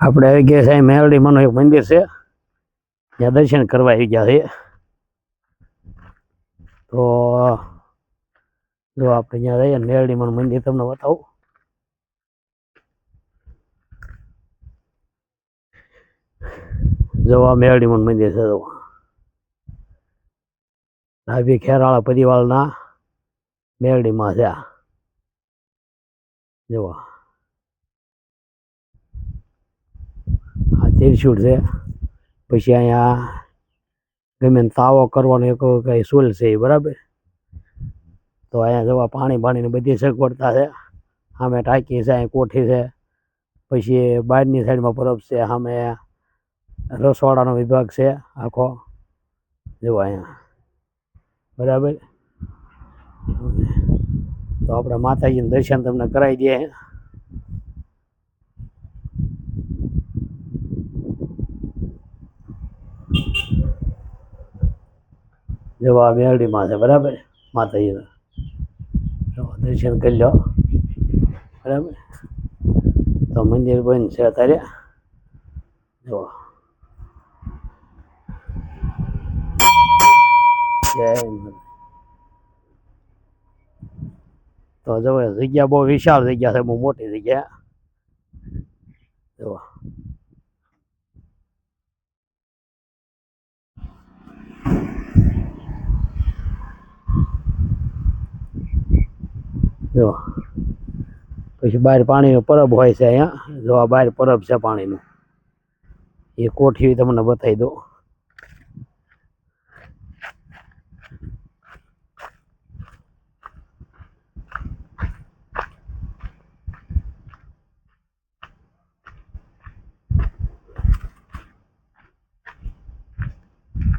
આપણે આવી ગયા સાહેબ અહીં મેલડી એક મંદિર છે. ત્યાં દર્શન કરવા આવી ગયા છે તો, જો આપણે ત્યાં જઈએ ને મંદિર તમને બતાવું. જો મેલડી મંદિર છે, જો. ડાબી ખેરાળા પરિવારના મેલડીમાં છે જુઓ ત્રિશુળ છે. પછી અહીંયા ગમે તાવો કરવાનો એક કંઈ સુલ છે એ બરાબર. તો અહીંયા જવા પાણી પાણીને બધી સગવડતા છે. સામે ટાંકી છે અહીં કોઠી છે. પછી બહારની સાઈડમાં પરબ છે, સામે રસોડાનો વિભાગ છે આખો. જુઓ અહીંયા. બરાબર? તો આપણે માતાજીનું દર્શન તમને કરાવી દઈએ. જેવા મેરડીમાં છે, બરાબર? માતાજીના. દર્શન કરી લો. બરાબર? તો મંદિર બંધ છે અત્યારે. જુઓ. તો જો જગ્યા બહુ વિશાળ જગ્યા છે, બહુ મોટી જગ્યા જો જો. પછી બહાર પાણીનો પરબ હોય છે અહીંયા. જો આ બહાર પરબ છે પાણીનું. એ કોઠી તમને બતાવી દઉં.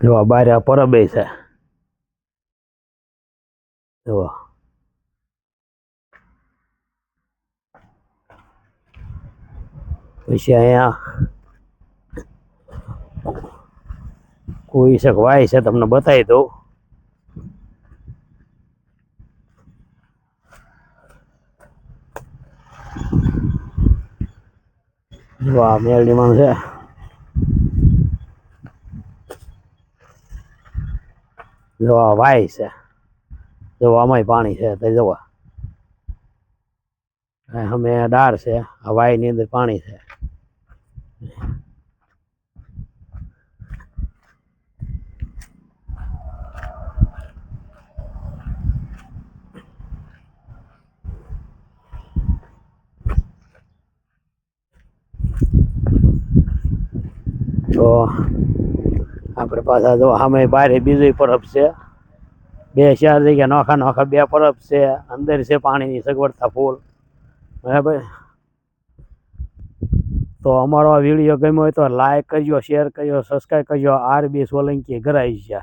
જો આ બહાર આ પરબ છે. જો. પછી અહીંયા કોઈ સગવાય વાય છે તમને બતાવી દઉં. વાહ આ મેલડીમાં છે. જોવા વાય છે. જોવા આમાંય પાણી છે તે જોવા. અમે ડાર છે, આ વાયની અંદર પાણી છે. તો આપણે પાછા જો સામે બારે બીજું પરબ છે. બે ચાર જગ્યા નોખા નોખા બે પરબ છે. અંદર છે પાણીની સગવડતા ફૂલ. બરાબર? તો અમારો આ વીડિયો ગમ્યો હોય તો લાઇક કરજો શેર કરજો સબસ્ક્રાઈબ કરજો. આરબી સોલંકી ઘરાઈ છે